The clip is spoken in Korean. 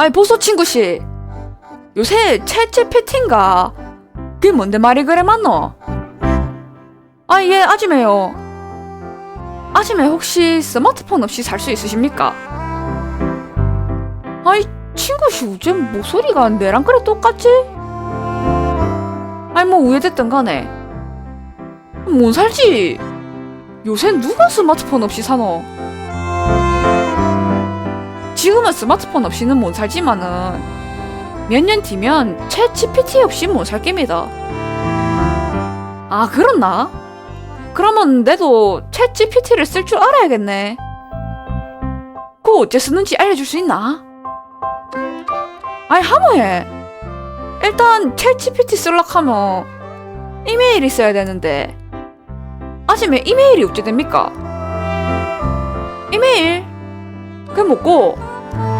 아이 보소 친구 씨 요새 챗챗 패팅가 그게 뭔데 말이 그래 맞노? 아 예 아지매요 아지매 혹시 스마트폰 없이 살 수 있으십니까? 아이 친구 씨 어째 목소리가 내랑 그래 똑같지? 아이 뭐 우회됐든 간에 못 살지 요새 누가 스마트폰 없이 사노? 지금은 스마트폰 없이는 못 살지만은 몇 년 뒤면 챗 GPT 없이 못 살 겁니다. 아 그렇나? 그러면 내도 챗 GPT를 쓸 줄 알아야겠네. 그거 어째 쓰는지 알려줄 수 있나? 아이 하모해. 일단 챗 GPT 쓸락 하면 이메일이 있어야 되는데 아침에 이메일이 어째 됩니까? 이메일? 그게 뭐고? Bye.